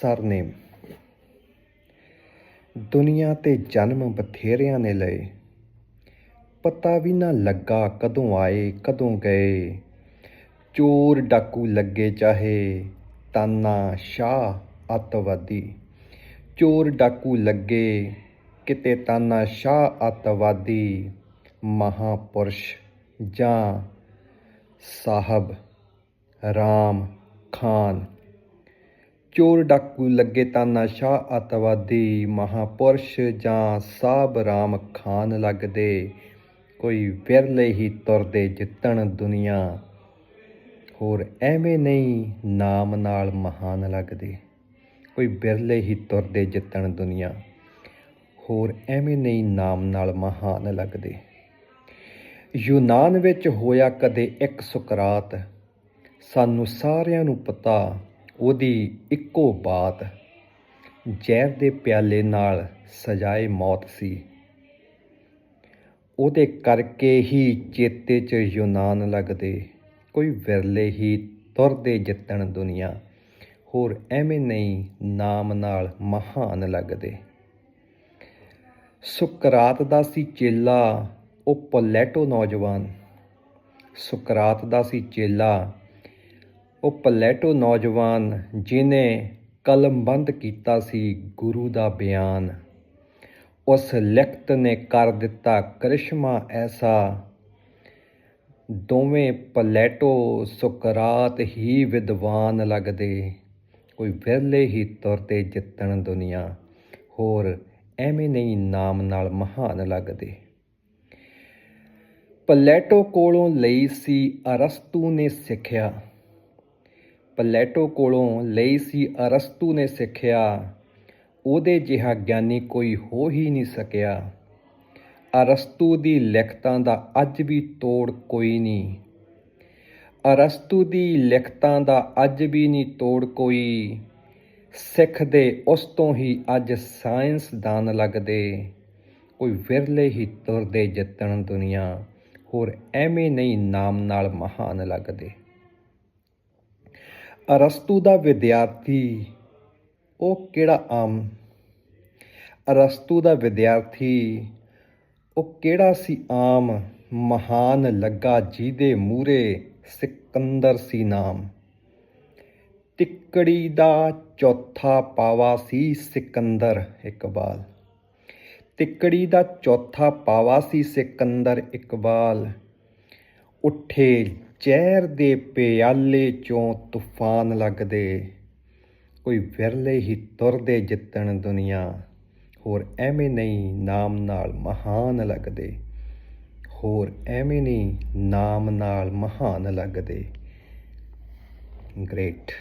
Surname ਦੁਨੀਆ ਤੇ ਜਨਮ ਬਥੇਰਿਆਂ ਨੇ ਲਏ। ਪਤਾ ਵੀ ਨਾ ਲੱਗਾ ਕਦੋਂ ਆਏ, ਕਦੋਂ ਗਏ। ਚੋਰ ਡਾਕੂ ਲੱਗੇ ਚਾਹੇ, ਤਾਨਾ ਸ਼ਾਹ ਅੱਤਵਾਦੀ। ਚੋਰ ਡਾਕੂ ਲੱਗੇ, ਕਿਤੇ ਤਾਨਾ ਸ਼ਾਹ ਅੱਤਵਾਦੀ। ਮਹਾਪੁਰਸ਼ ਜਾਂ ਸਾਹਿਬ ਰਾਮ ਖਾਨ। ਚੋਰ ਡਾਕੂ ਲੱਗੇ ਤਾਨਾ ਸ਼ਾਹ ਅੱਤਵਾਦੀ, ਮਹਾਪੁਰਸ਼ ਜਾਂ ਸਾਬ ਰਾਮ ਖਾਨ ਲੱਗਦੇ। ਕੋਈ ਵਿਰਲੇ ਹੀ ਤੁਰਦੇ ਜਿੱਤਣ ਦੁਨੀਆ। ਹੋਰ ਐਵੇਂ ਨਹੀਂ ਨਾਮ ਨਾਲ ਮਹਾਨ ਲੱਗਦੇ। ਕੋਈ ਵਿਰਲੇ ਹੀ ਤੁਰਦੇ ਜਿੱਤਣ ਦੁਨੀਆ। ਹੋਰ ਐਵੇਂ ਨਹੀਂ ਨਾਮ ਨਾਲ ਮਹਾਨ ਲੱਗਦੇ। ਯੂਨਾਨ ਵਿੱਚ ਹੋਇਆ ਕਦੇ ਇੱਕ ਸੁਕਰਾਤ। ਸਾਨੂੰ ਸਾਰਿਆਂ ਨੂੰ ਪਤਾ ਉਹਦੀ ਇੱਕੋ ਬਾਤ, ਜ਼ਹਿਰ ਦੇ ਪਿਆਲੇ ਨਾਲ ਸਜਾਏ ਮੌਤ ਸੀ। ਉਹਦੇ ਕਰਕੇ ਹੀ ਚੇਤੇ 'ਚ ਯੂਨਾਨ ਲੱਗਦੇ। ਕੋਈ ਵਿਰਲੇ ਹੀ ਤੁਰਦੇ ਜਿੱਤਣ ਦੁਨੀਆ, ਹੋਰ ਐਵੇਂ ਨਹੀਂ ਨਾਮ ਨਾਲ ਮਹਾਨ ਲੱਗਦੇ। ਸੁਕਰਾਤ ਦਾ ਸੀ ਚੇਲਾ, ਉਹ ਪੋਲੈਟੋ ਨੌਜਵਾਨ। ਸੁਕਰਾਤ ਦਾ ਸੀ ਚੇਲਾ ਉਹ ਪਲੈਟੋ ਨੌਜਵਾਨ ਜਿਨੇ ਕਲਮਬੰਦ ਕੀਤਾ ਸੀ ਗੁਰੂ ਦਾ ਬਿਆਨ। ਉਸ ਲਿਖਤ ਨੇ ਕਰ ਦਿੱਤਾ ਕਰਿਸ਼ਮਾ ਐਸਾ, ਦੋਵੇਂ ਪਲੈਟੋ ਸੁਕਰਾਤ ਹੀ ਵਿਦਵਾਨ ਲੱਗਦੇ, ਕੋਈ ਵਿਰਲੇ ਹੀ ਤੁਰਦੇ ਜਿੱਤਣ ਦੁਨੀਆ, ਹੋਰ ਐਵੇਂ ਨਹੀਂ ਨਾਮ ਨਾਲ ਮਹਾਨ ਲੱਗਦੇ। ਪਲੈਟੋ ਕੋਲੋਂ ਲਈ ਸੀ ਅਰਸਤੂ ਨੇ ਸਿੱਖਿਆ। ਪਲੈਟੋ ਕੋਲੋਂ ਲਈ ਸੀ ਅਰਸਤੂ ਨੇ ਸਿੱਖਿਆ। ਉਹਦੇ ਜਿਹਾ ਗਿਆਨੀ ਕੋਈ ਹੋ ਹੀ ਨਹੀਂ ਸਕਿਆ। ਅਰਸਤੂ ਦੀ ਲਿਖਤਾਂ ਦਾ ਅੱਜ ਵੀ ਤੋੜ ਕੋਈ ਨਹੀਂ। ਅਰਸਤੂ ਦੀ ਲਿਖਤਾਂ ਦਾ ਅੱਜ ਵੀ ਨਹੀਂ ਤੋੜ ਕੋਈ। ਸਿੱਖਦੇ ਉਸ ਤੋਂ ਹੀ ਅੱਜ ਸਾਇੰਸਦਾਨ ਲੱਗਦੇ। ਕੋਈ ਵਿਰਲੇ ਹੀ ਤੁਰਦੇ ਜਿੱਤਣ ਦੁਨੀਆ, ਹੋਰ ਐਵੇਂ ਨਹੀਂ ਨਾਮ ਨਾਲ ਮਹਾਨ ਲੱਗਦੇ। ਅਰਸਤੂ ਦਾ ਵਿਦਿਆਰਥੀ, ਉਹ ਕਿਹੜਾ ਆਮ? ਅਰਸਤੂ ਦਾ ਵਿਦਿਆਰਥੀ, ਉਹ ਕਿਹੜਾ ਸੀ ਆਮ? ਮਹਾਨ ਲੱਗਾ ਜਿਹਦੇ ਮੂਰੇ ਸਿਕੰਦਰ ਸੀ ਨਾਮ। ਤਿੱਕੜੀ ਦਾ ਚੌਥਾ ਪਾਵਾ ਸੀ ਸਿਕੰਦਰ, ਇਕਬਾਲ। ਤਿੱਕੜੀ ਦਾ ਚੌਥਾ ਪਾਵਾ ਸੀ ਸਿਕੰਦਰ, ਇਕਬਾਲ। ਉੱਠੇ ਚਹਿਰ ਦੇ ਪਿਆਲੇ ਚੋਂ ਤੂਫਾਨ ਲੱਗਦੇ। ਕੋਈ ਵਿਰਲੇ ਹੀ ਤੁਰਦੇ ਜਿੱਤਣ ਦੁਨੀਆ। ਹੋਰ ਐਵੇਂ ਨਹੀਂ ਨਾਮ ਨਾਲ ਮਹਾਨ ਲੱਗਦੇ। ਹੋਰ ਐਵੇਂ ਨਹੀਂ ਨਾਮ ਨਾਲ ਮਹਾਨ ਲੱਗਦੇ। ਗ੍ਰੇਟ।